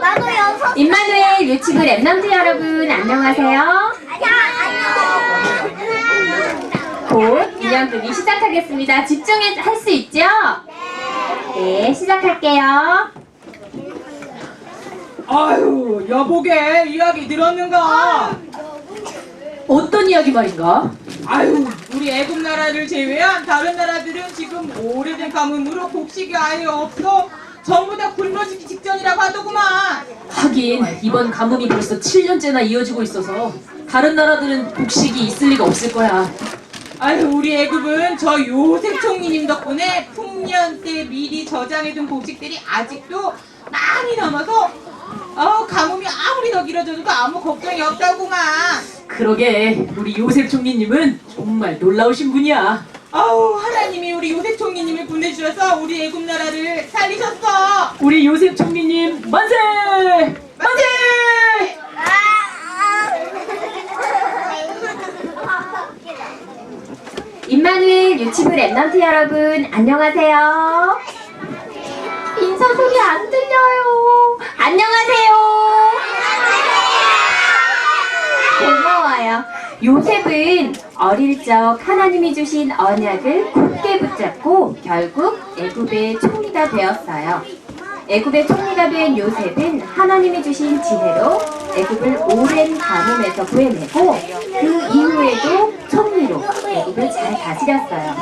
나도 여섯. 임마누엘 유치부 랩런트 여러분 안녕하세요. 안녕. 곧 인형극이 시작하겠습니다. 집중해 할 수 있죠? 네, 시작할게요. 아유 여보게 이야기 들었는가? 어떤 이야기 말인가? 아유 우리 애국 나라를 제외한 다른 나라들은 지금 오래된 가뭄으로 곡식이 아예 없어 전부 다 굶어지기 직전이라고 하더구만 하긴 이번 가뭄이 벌써 7년째나 이어지고 있어서 다른 나라들은 곡식이 있을 리가 없을 거야. 아유 우리 애국은 저 요셉 총리님 덕분에 풍년 때 미리 저장해둔 곡식들이 아직도 많이 남아서 어, 가뭄이 아무리 더 길어져도 아무 걱정이 없다구만 그러게 우리 요셉 총리님은 정말 놀라우신 분이야. 아우 하나님이 우리 요셉 총리님을 보내주셔서 우리 애국 나라를 살리셨어 우리 요셉 총리님 만세! 만세! 임마누엘 유치부 랩런트 여러분 안녕하세요. 인사 소리 안 들려요. 안녕하세요. 고마워요. 요셉은 어릴 적 하나님이 주신 언약을 굳게 붙잡고 결국 애굽의 총리가 되었어요. 애굽의 총리가 된 요셉은 하나님이 주신 지혜로 애굽을 오랜 가뭄에서 구해내고 그 이후에도 총리로 애굽을 잘 다스렸어요.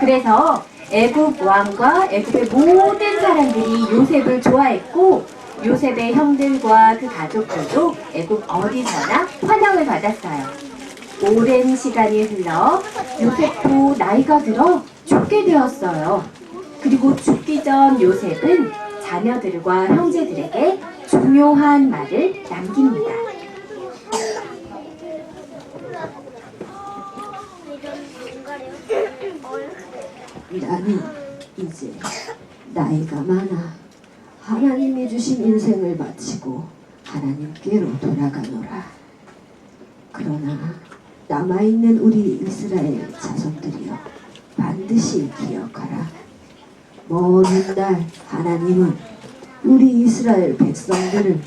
그래서 애굽 왕과 애굽의 모든 사람들이 요셉을 좋아했고 요셉의 형들과 그 가족들도 애굽 어디서나 환영을 받았어요. 오랜 시간이 흘러 요셉도 나이가 들어 죽게 되었어요. 그리고 죽기 전 요셉은 자녀들과 형제들에게 중요한 말을 남깁니다. 나는 이제 나이가 많아 하나님이 주신 인생을 마치고 하나님께로 돌아가노라. 그러나 남아있는 우리 이스라엘 자손들이여 반드시 기억하라. 먼 날 하나님은 우리 이스라엘 백성들을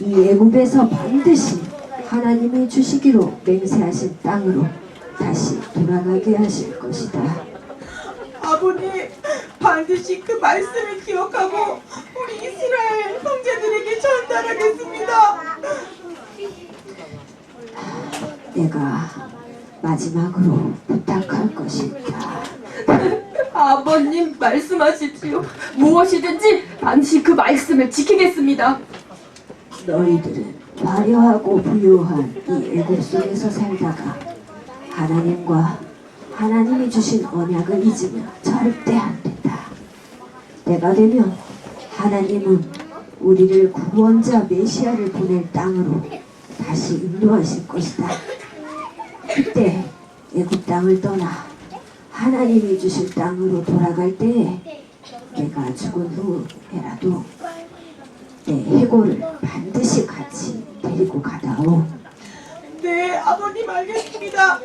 이 애굽에서 반드시 하나님이 주시기로 맹세하신 땅으로 다시 돌아가게 하실 것이다. 아버님 반드시 그 말씀을 기억하고 우리 이스라엘 형제들에게 전달하겠습니다 내가 마지막으로 부탁할 것이 있다. 아버님 말씀하십시오. 무엇이든지 반드시 그 말씀을 지키겠습니다. 너희들은 화려하고 부유한 이 애굽 속에서 살다가 하나님과 하나님이 주신 언약을 잊으면 절대 안 된다. 때가 되면 하나님은 우리를 구원자 메시아를 보낼 땅으로 다시 인도하실 것이다. 그때 애굽 땅을 떠나 하나님이 주실 땅으로 돌아갈 때에 내가 죽은 후에라도 내 해골을 반드시 같이 데리고 가다오. 네 아버님 알겠습니다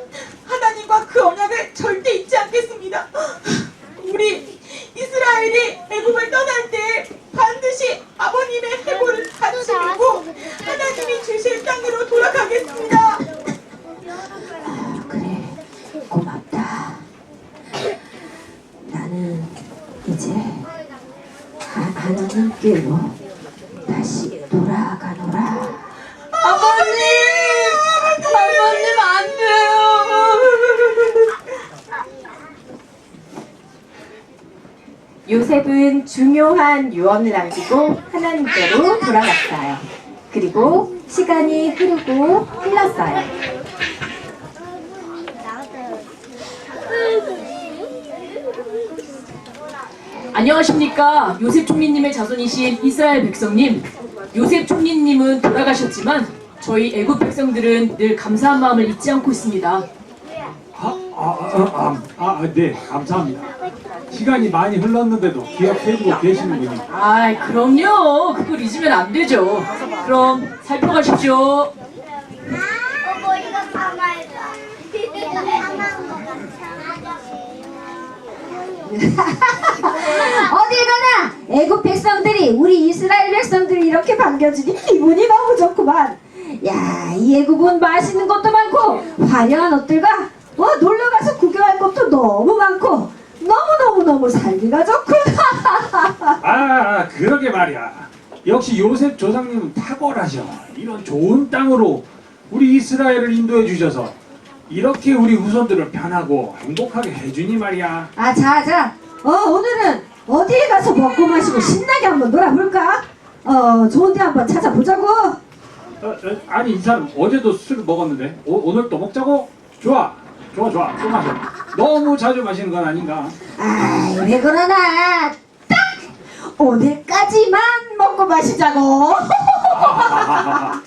하나님과 그 언약을 절대 잊지 않겠습니다 우리 이스라엘이 애굽을 떠날 때 반드시 아버님의 해골을 같이 들고 하나님이 주실 땅으로 돌아가겠습니다 아, 그래, 고맙다. 나는 이제 하, 하나님께로 다시 돌아가노라. 아버님! 아버님 안 돼요! 요셉은 중요한 유언을 남기고 하나님께로 돌아갔어요. 그리고 시간이 흐르고 흘렀어요. 안녕하십니까. 요셉 총리님의 자손이신 이스라엘 백성님. 요셉 총리님은 돌아가셨지만 저희 애국 백성들은 늘 감사한 마음을 잊지 않고 있습니다. 아, 아, 아, 아, 아, 네, 감사합니다. 시간이 많이 흘렀는데도 기억해주고 계시는군요. 아이, 그럼요. 그걸 잊으면 안 되죠. 그럼 살펴가십시오. 어, 머리가 가마이다. 가마인 것 같아. 어딜 가나 애굽 백성들이 우리 이스라엘 백성들이랑 이렇게 반겨주니 기분이 너무 좋구만. 야, 이 애국은 맛있는 것도 많고 화려한 옷들과 와 놀러 가서 구경할 것도 너무 많고 너무 너무 너무 살기가 좋군. 아 그러게 말이야 역시 요셉 조상님은 탁월하셔 이런 좋은 땅으로 우리 이스라엘을 인도해 주셔서 이렇게 우리 후손들을 편하고 행복하게 해주니 말이야 아, 자, 자. 어, 오늘은 어디에 가서 먹고 마시고 신나게 한번 놀아볼까? 어, 좋은 데 한번 찾아보자고. 어, 어, 아니 이 사람 어제도 술을 먹었는데 오, 오늘 또 먹자고? 좋아 좋아 좋아 또 마셔 너무 자주 마시는 건 아닌가 아이, 왜 그러나. 딱! 오늘까지만 먹고 마시자고.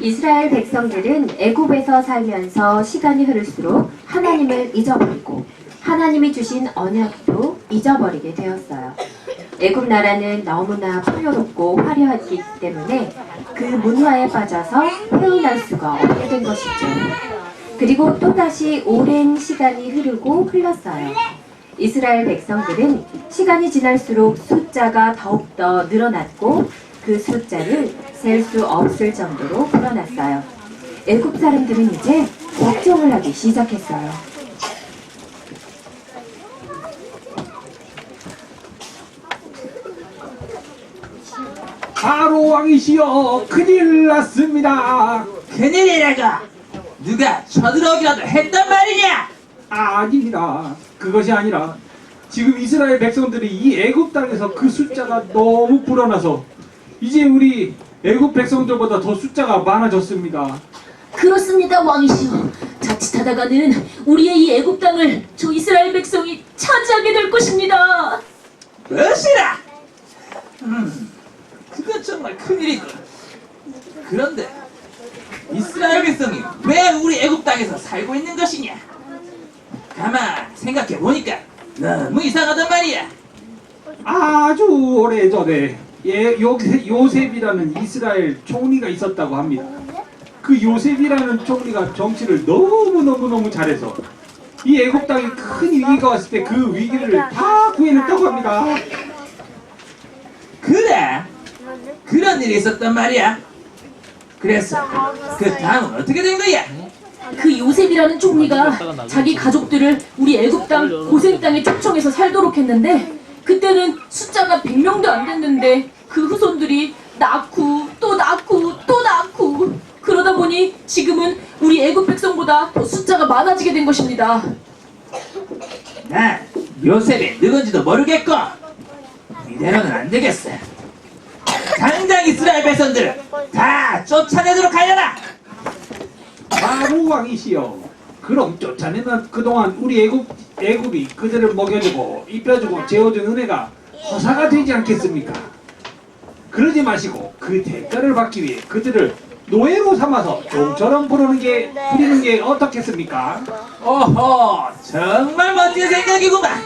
이스라엘 백성들은 애굽에서 살면서 시간이 흐를수록 하나님을 잊어버리고 하나님이 주신 언약도 잊어버리게 되었어요. 애굽 나라는 너무나 풍요롭고 화려하기 때문에 그 문화에 빠져서 헤어날 수가 없게 된 것이죠. 그리고 또다시 오랜 시간이 흐르고 흘렀어요. 이스라엘 백성들은 시간이 지날수록 숫자가 더욱더 늘어났고 그 숫자를 셀 수 없을 정도로 불어났어요. 애굽 사람들은 이제 걱정을 하기 시작했어요. 바로 왕이시여 큰일 났습니다 큰일이라고 누가 쳐들어오기라도 했단 말이냐 아닙니다. 그것이 아니라 지금 이스라엘 백성들이 이 애굽 땅에서 그 숫자가 너무 불어나서 이제 우리 애굽 백성들보다 더 숫자가 많아졌습니다. 그렇습니다, 왕이시여. 자칫하다가는 우리의 이 애굽 땅을 저 이스라엘 백성이 차지하게 될 것입니다. 무엇이라 음 그건 정말 큰일이군 그런데 이스라엘 백성이 왜 우리 애굽 땅에서 살고 있는 것이냐 가만 생각해 보니까 너무 이상하단 말이야 아주 오래 전에 예, 요셉, 요셉이라는 이스라엘 총리가 있었다고 합니다. 그 요셉이라는 총리가 정치를 너무너무너무 잘해서 이 애굽 땅에 큰 위기가 왔을 때 그 위기를 다 구해냈다고 합니다. 그래 그런 일이 있었단 말이야. 그래서 그 다음은 어떻게 된 거야? 그 요셉이라는 총리가 자기 가족들을 우리 애굽 땅 고생 땅에 초청해서 살도록 했는데 그때는 숫자가 100명도 안 됐는데 그 후손들이 낳고 또 낳고 또 낳고 그러다 보니 지금은 우리 애굽 백성보다 더 숫자가 많아지게 된 것입니다. 난 요셉이 누군지도 모르겠고 이대로는 안 되겠어 당장 이스라엘 백성들을 다 쫓아내도록 하여라 바로 왕이시여. 그럼 쫓아내는 그동안 우리 애굽, 애굽이 그들을 먹여주고 입혀주고 재워준 은혜가 허사가 되지 않겠습니까? 그러지 마시고 그 대가를 받기 위해 그들을 노예로 삼아서 종처럼 부르는 게 부리는 게 어떻겠습니까? 오호 정말 멋진 생각이구만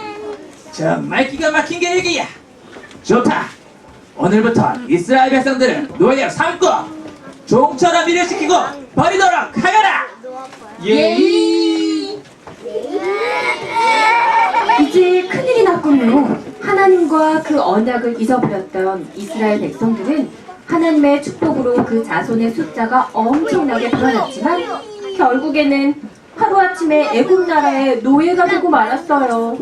정말 기가 막힌 계획이야 좋다 오늘부터 이스라엘 백성들을 노예로 삼고 종처럼 일을 시키고 버리도록 하여라 예. 이제 큰일이 났군요. 하나님과 그 언약을 잊어버렸던 이스라엘 백성들은 하나님의 축복으로 그 자손의 숫자가 엄청나게 불어났지만 결국에는 하루아침에 애굽 나라의 노예가 되고 말았어요.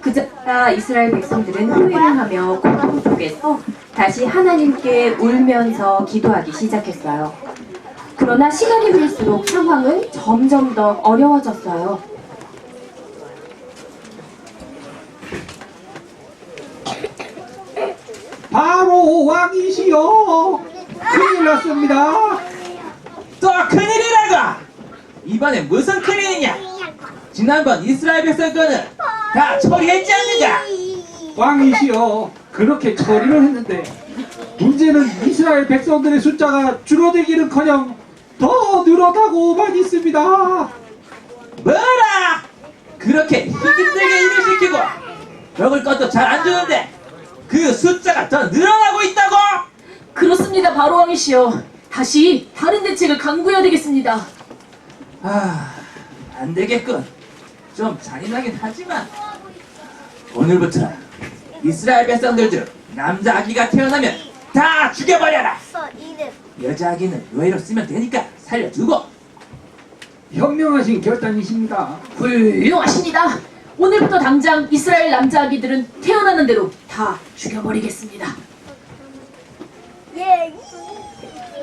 그저야 이스라엘 백성들은 후회를 하며 고통 속에서 다시 하나님께 울면서 기도하기 시작했어요. 그러나 시간이 흐를수록 상황은 점점 더 어려워졌어요. 바로 왕이시여. 큰일 났습니다. 또 큰일이라고 이번엔 무슨 큰일이냐 지난번 이스라엘 백성 거는 다 처리했지 않는가 왕이시여. 그렇게 처리를 했는데 문제는 이스라엘 백성들의 숫자가 줄어들기는커녕 더 늘어나고 만 있습니다. 뭐라 그렇게 힘들게 일을 시키고 먹을 것도 잘 안 주는데 그 숫자가 더 늘어나고 있다고 그렇습니다, 바로 왕이시여. 다시 다른 대책을 강구해야 되겠습니다. 아, 안 되겠군. 좀 잔인하긴 하지만 오늘부터 이스라엘 백성들 중 남자 아기가 태어나면 다 죽여버려라. 여자 아기는 노예로 쓰면 되니까 살려두고 현명하신 결단이십니다. 훌륭하십니다. 오늘부터 당장 이스라엘 남자 아기들은 태어나는 대로 다 죽여버리겠습니다. 예.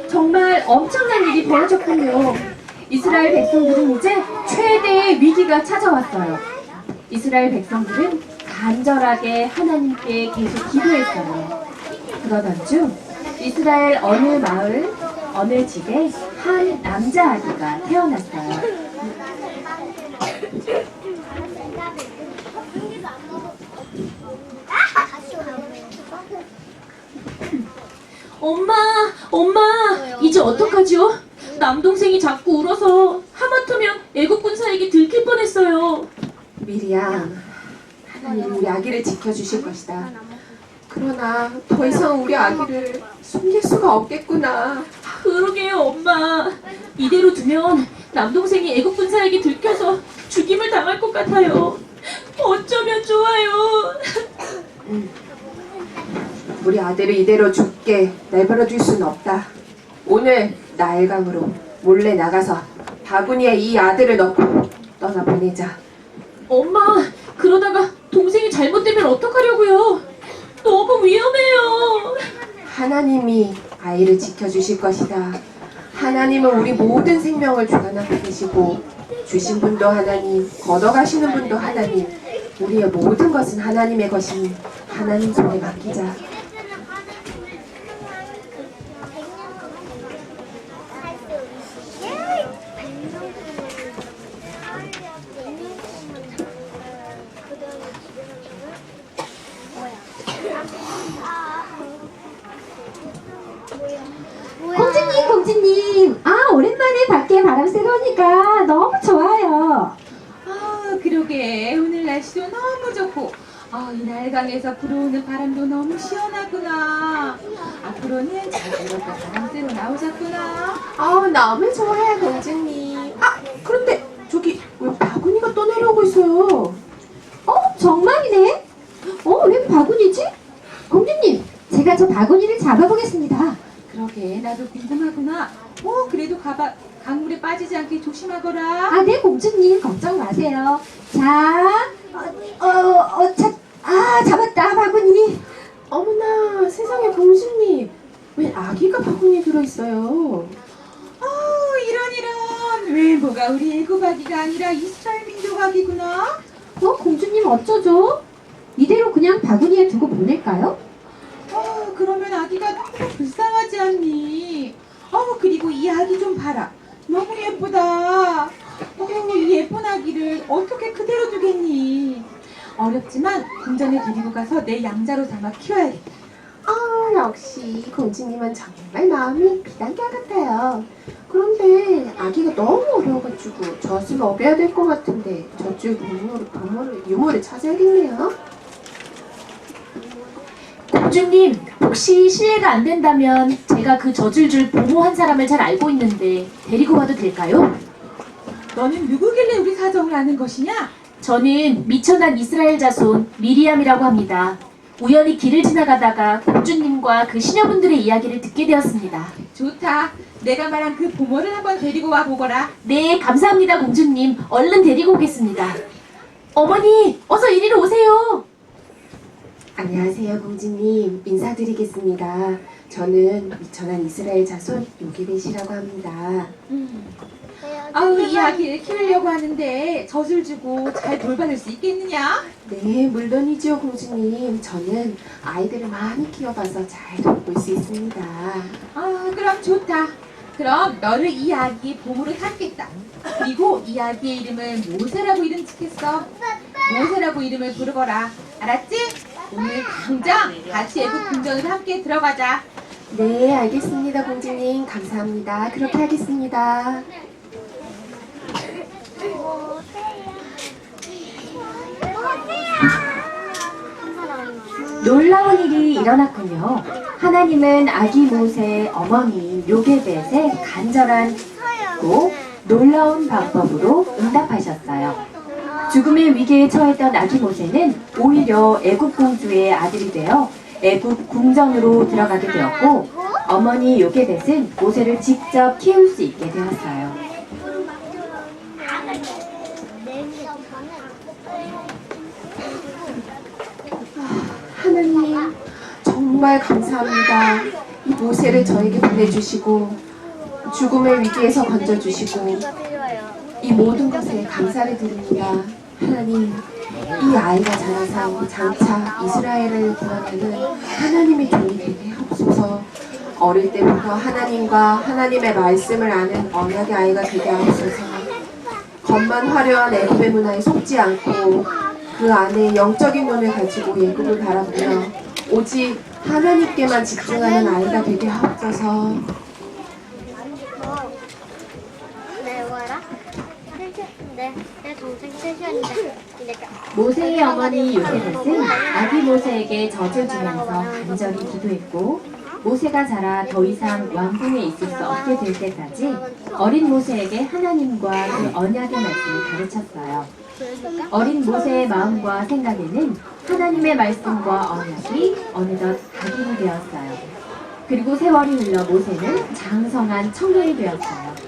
정말 엄청난 일이 벌어졌군요. 이스라엘 백성들은 이제 최대의 위기가 찾아왔어요. 이스라엘 백성들은 간절하게 하나님께 계속 기도했어요. 그러던 중 이스라엘 어느 마을, 어느 집에 한 남자 아기가 태어났어요. 엄마, 엄마, 이제 어떡하죠? 남동생이 자꾸 울어서 하마터면 애국 군사에게 들킬 뻔했어요. 미리야, 하나님 우리 아기를 지켜주실 것이다. 그러나 더 이상 우리 아기를 숨길 수가 없겠구나. 그러게요, 엄마. 이대로 두면 남동생이 애국 군사에게 들켜서 죽임을 당할 것 같아요. 어쩌면 좋아요. 우리 아들을 이대로 죽게 내버려 둘 수는 없다. 오늘 나일강으로 몰래 나가서 바구니에 이 아들을 넣고 떠나 보내자. 엄마, 그러다가 동생이 잘못되면 어떡하려고요? 너무 위험해요. 하나님이 아이를 지켜주실 것이다. 하나님은 우리 모든 생명을 주관하고 계시고 주신 분도 하나님, 걷어가시는 분도 하나님. 우리의 모든 것은 하나님의 것이니 하나님 손에 맡기자. 공주님, 공주님. 아, 오랜만에 밖에 바람 쐬러오니까 너무 좋아요. 아 그러게 오늘 날씨도 너무 좋고 아, 이 날강에서 불어오는 바람도 너무 시원하구나 앞으로는 이렇게 바람 쐬러 나오자꾸나 아, 너무 좋아요, 공주님. 아, 그런데 저기 왜 바구니가 떠내려오고 있어요? 어, 정말이네. 어, 왜 바구니지? 공주님, 제가 저 바구니를 잡아보겠습니다. 그러게 나도 궁금하구나 어 그래도 가봐 강물에 빠지지 않게 조심하거라 아, 네, 공주님, 걱정 마세요. 자, 어, 어, 어, 자, 아, 잡았다, 바구니. 어머나, 세상에 공주님. 왜 아기가 바구니에 들어있어요? 어 이런 이런 외모가 우리 애굽아기가 아니라 이스라엘 민족 아기구나 어, 공주님, 어쩌죠? 이대로 그냥 바구니에 두고 보낼까요? 어 그러면 아기가 너무 불쌍하지 않니 어 그리고 이 아기 좀 봐라 너무 예쁘다 어, 이 예쁜 아기를 어떻게 그대로 두겠니 어렵지만 궁전에 데리고 가서 내 양자로 삼아 키워야겠다 아, 역시 공주님은 정말 마음이 비단결 같아요. 그런데 아기가 너무 어려워가지고 젖을 먹여야 될 것 같은데 젖줄 부모를, 부모를, 유모를 찾아야겠네요. 공주님, 혹시 실례가 안 된다면 제가 그 젖을 보모 한 사람을 잘 알고 있는데 데리고 와도 될까요? 너는 누구길래 우리 사정을 아는 것이냐 저는 미천한 이스라엘 자손 미리암이라고 합니다. 우연히 길을 지나가다가 공주님과 그 시녀분들의 이야기를 듣게 되었습니다. 좋다 내가 말한 그 부모를 한번 데리고 와 보거라 네, 감사합니다, 공주님. 얼른 데리고 오겠습니다. 어머니, 어서 이리로 오세요. 안녕하세요, 공주님. 인사드리겠습니다. 저는 미천한 이스라엘 자손 요게벳이라고 합니다. 아우 이 아기를 키우려고 하는데 젖을 주고 잘 돌봐줄 수 있겠느냐 네, 물론이죠, 공주님. 저는 아이들을 많이 키워봐서 잘 돌볼 수 있습니다. 아 그럼 좋다. 그럼 너를 이 아기의 보물로 삼겠다. 그리고 이 아기의 이름을 모세라고 이름 짓겠어. 모세라고 이름을 부르거라. 알았지? 오늘 당장 같이 애국 궁전으로 함께 들어가자. 네, 알겠습니다, 공주님. 감사합니다. 그렇게 하겠습니다. 놀라운 일이 일어났군요. 하나님은 아기 모세의 어머니 요게벳의 간절한 고 놀라운 방법으로 응답하셨어요. 죽음의 위기에 처했던 아기 모세는 오히려 애굽 공주의 아들이 되어 애굽 궁전으로 들어가게 되었고 어머니 요게벳은 모세를 직접 키울 수 있게 되었어요. 하나님 정말 감사합니다. 이 모세를 저에게 보내주시고 죽음의 위기에서 건져주시고 이 모든 것에 감사를 드립니다. 하나님 이 아이가 자라서 장차 이스라엘을 구원하는 하나님의 종이 되게 하옵소서 어릴 때부터 하나님과 하나님의 말씀을 아는 언약의 아이가 되게 하옵소서. 겉만 화려한 애굽의 문화에 속지 않고 그 안에 영적인 눈을 가지고 예굽을 바라보며 오직 하나님께만 집중하는 아이가 되게 하옵소서. 내 와라. 내, 내 동생 내가 모세의 어머니 요세벳은 아기 모세에게 젖을 주면서 간절히 기도했고 모세가 자라 더 이상 왕궁에 있을 수 없게 될 때까지 어린 모세에게 하나님과 그 언약의 말씀을 가르쳤어요. 어린 모세의 마음과 생각에는 하나님의 말씀과 언약이 어느덧 각인이 되었어요. 그리고 세월이 흘러 모세는 장성한 청년이 되었어요.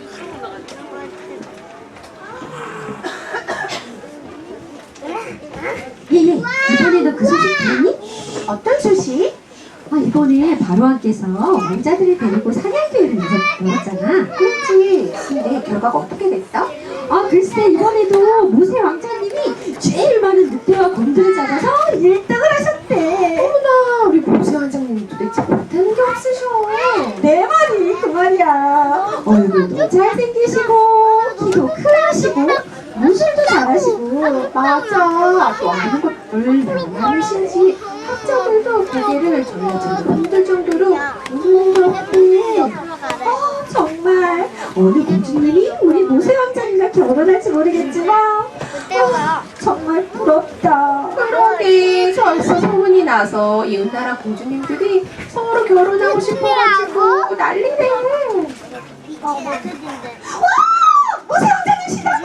예예 이번에도 그 소식 들었니? 어떤 소식? 아 이번에 바로왕께서 왕자들을 데리고 사냥대회를 열었잖아 그렇지 근데 결과가 어떻게 됐어? 아 글쎄 이번에도 모세 왕자님이 제일 많은 늑대와 곰들을 잡아서 1등을 하셨대 어머나 우리 모세 원장님이 도대체 못하는 게 없으셔 내 말이 그 말이야 얼굴도 잘생기시고 키도 크시고 무술도 잘하시고. 맞아. 또 아는 것들 많으신지 학자들도 고개를 졸라주고 힘들 정도로 부끄럽고 아, 정말. 어느 공주님이 우리 모세 왕자님과 결혼할지 모르겠지만 그때가 정말 부럽다. 그러게. 벌써 소문이 나서 이웃나라 공주님들이 서로 결혼하고 싶어가지고 난리네 어, 맞은데. 모세 왕자님이시다 아,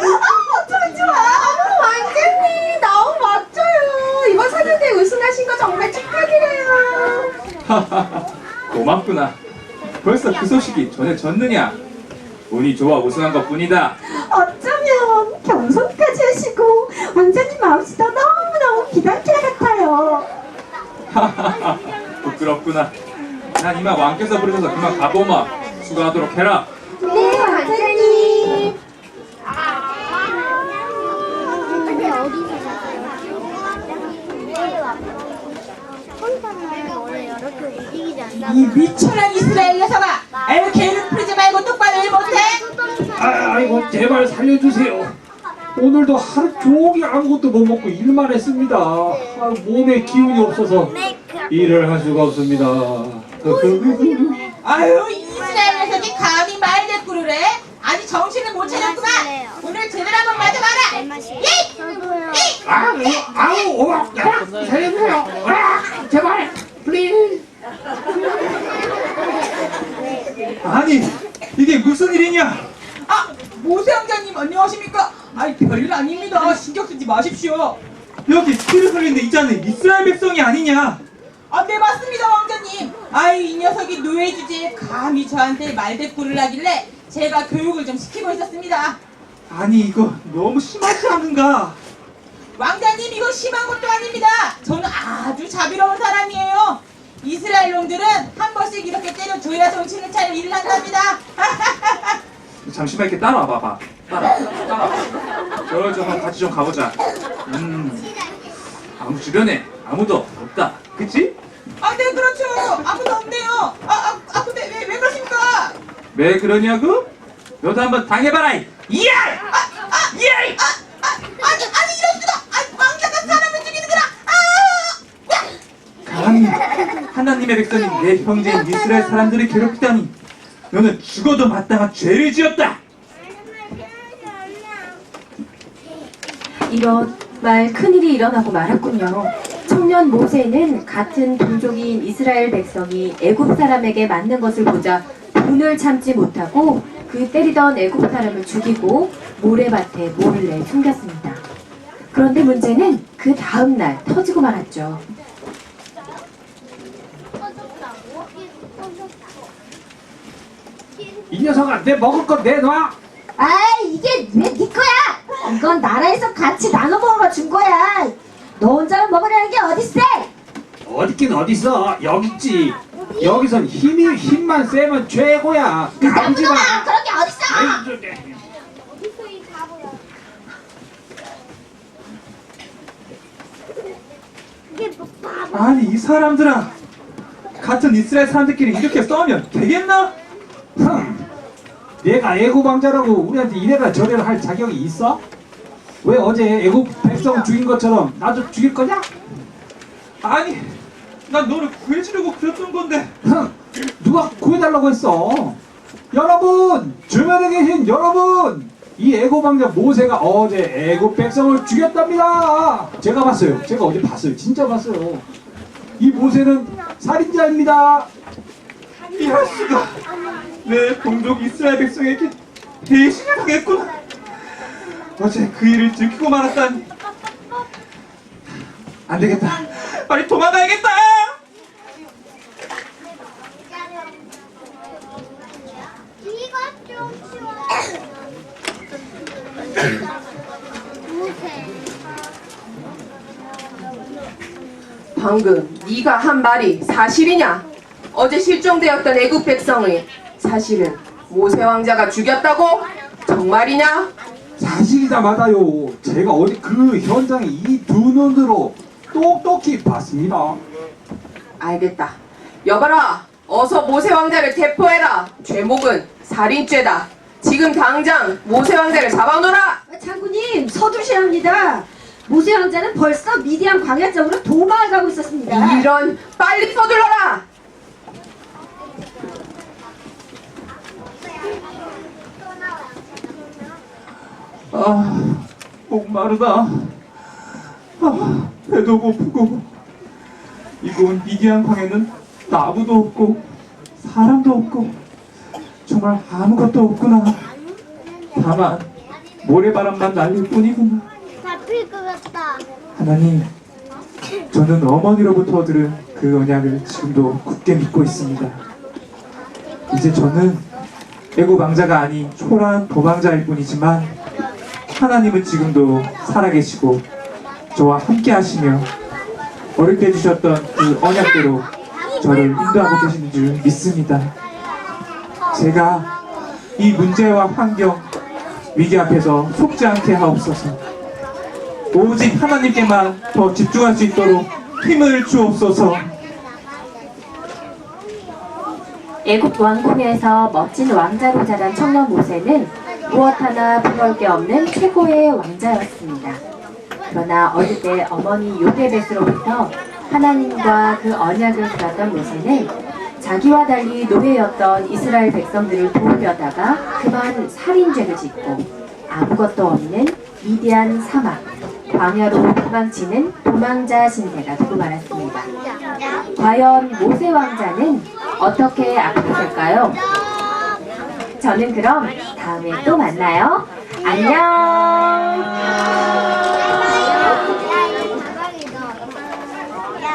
어쩌면 좋아 어머 왕자님 너무 멋져요 이번 사전대회 우승하신 거 정말 축하드려요 고맙구나. 벌써 그 소식이 전해졌느냐? 운이 좋아 우승한 것 뿐이다. 어쩌면 경선까지 하시고 왕자님 마음씨도 너무너무 기다릴 같아요 부끄럽구나. 난 이만 왕께서 부르셔서 그만 가보마. 수고하도록 해라. 이 미천한 이스라엘 녀석아! 아유 개를 부리지 말고 똑바로 일 못해? 아, 아이고 제발 살려주세요. 오늘도 하루 종일 아무것도 못 먹고 일만 했습니다. 아, 몸에 기운이 없어서 일을 할 수가 없습니다. 아유 이 이스라엘 녀석이 감히 말대꾸를 해? 아직 정신을 못 차렸구만! 오늘 제대로 한번 맞아봐라! 예! 저도요. 아우, 아우, 오, 야, 살려주세요. 아, 제발, 플리즈. 아니 이게 무슨 일이냐? 아! 모세 왕자님 안녕하십니까? 아이 별일 아닙니다 신경 쓰지 마십시오 여기 피를 데 있잖아. 이스라엘 백성이 아니냐? 아, 네 맞습니다 왕자님. 아이 이 녀석이 노예 주제에 감히 저한테 말대꾸를 하길래 제가 교육을 좀 시키고 있었습니다. 아니 이거 너무 심하지 않은가? 왕자님 이거 심한 것도 아닙니다. 저는 아주 자비로운 사람이에요. 이스라엘 놈들은 한 번씩 이렇게 때려줘야 정신을 차려 일을 한답니다. 잠시만 이렇게 따라와 봐봐. 따라, 따라. 저를 좀 같이 좀 가보자. 음, 아무 주변에 아무도 없다. 그치? 아, 네 그렇죠. 아무도 없네요. 아, 아, 아 근데 왜, 왜 그러십니까? 왜 그러냐고? 너도 한번 당해봐라. 이. 이야! 아, 아, 이야! 아, 아, 아니, 아니 이럴 수가. 아, 왕자가 사람을 죽이는구나. 아! 감히 하나님의 백성인 내 형제인 이스라엘 사람들을 괴롭히다니 너는 죽어도 마땅한 죄를 지었다. 이런 말 큰일이 일어나고 말았군요. 청년 모세는 같은 동족인 이스라엘 백성이 애굽 사람에게 맞는 것을 보자 분을 참지 못하고 그 때리던 애굽 사람을 죽이고 모래밭에 몰래 숨겼습니다. 그런데 문제는 그 다음 날 터지고 말았죠. 터졌다고? 터졌다고. 이 녀석아 내 먹을 거 내놔 아 이게 왜 네 거야? 이건 나라에서 같이 나눠 먹어가 준 거야. 너 혼자 먹으려는 게 어딨어? 어딨긴 어딨어 여기 있지 여기선 힘이 힘만 세면 최고야 까부지 마 나쁘다 그런 게 어딨어? 아이, 저, 저, 어디서 이 바보야? 이게 뭐? 아니 이 사람들아 같은 이스라엘 사람들끼리 이렇게 싸우면 되겠나? 흠, 내가 애굽 왕자라고 우리한테 이래라 저래라 할 자격이 있어? 왜 어제 애굽 백성 죽인 것처럼 나도 죽일 거냐? 아니 난 너를 구해주려고 그랬던 건데 흠, 누가 구해달라고 했어? 여러분 주변에 계신 여러분 이 애굽 왕자 모세가 어제 애굽 백성을 죽였답니다. 제가 봤어요. 제가 어제 봤어요. 진짜 봤어요. 이 모세는 살인자입니다. 이럴 수가 내 동족 이스라엘 백성에게 배신을 당했구나 어제 그 일을 들키고 말았다니 안 되겠다 빨리 도망가야겠다. 방금 네가 한 말이 사실이냐? 어제 실종되었던 애굽 백성을 사실은 모세 왕자가 죽였다고? 정말이냐? 사실이다 맞아요. 제가 어제 그 현장에 이 두 눈으로 똑똑히 봤습니다. 알겠다. 여봐라. 어서 모세 왕자를 대포해라. 죄목은 살인죄다. 지금 당장 모세 왕자를 잡아놓으라. 아, 장군님 서두셔야 합니다. 모세 왕자는 벌써 미디안 광야 쪽으로 도망을 가고 있었습니다. 이런 빨리 서둘러라. 아 목마르다 아 배도 고프고 이곳 미디안 광에는 나무도 없고 사람도 없고 정말 아무것도 없구나 다만 모래바람만 날릴 뿐이구나 잡힐 것 같다. 하나님, 저는 어머니로부터 들은 그 언약을 지금도 굳게 믿고 있습니다. 이제 저는 애굽 왕자가 아닌 초라한 도망자일 뿐이지만 하나님은 지금도 살아계시고 저와 함께 하시며 어릴 때 주셨던 그 언약대로 저를 인도하고 계시는 줄 믿습니다. 제가 이 문제와 환경, 위기 앞에서 속지 않게 하옵소서. 오직 하나님께만 더 집중할 수 있도록 힘을 주옵소서. 애굽 왕궁에서 멋진 왕자로 자란 청년 모세는 무엇 하나 부러울 게 없는 최고의 왕자였습니다. 그러나 어릴 때 어머니 요게벳으로부터 하나님과 그 언약을 들었던 모세는 자기와 달리 노예였던 이스라엘 백성들을 도우려다가 그만 살인죄를 짓고 아무것도 없는 미디안 사막, 광야로 도망치는 도망자 신세가 되고 말았습니다. 과연 모세 왕자는 어떻게 될까요? 저는 그럼 다음에 또 만나요. 안녕!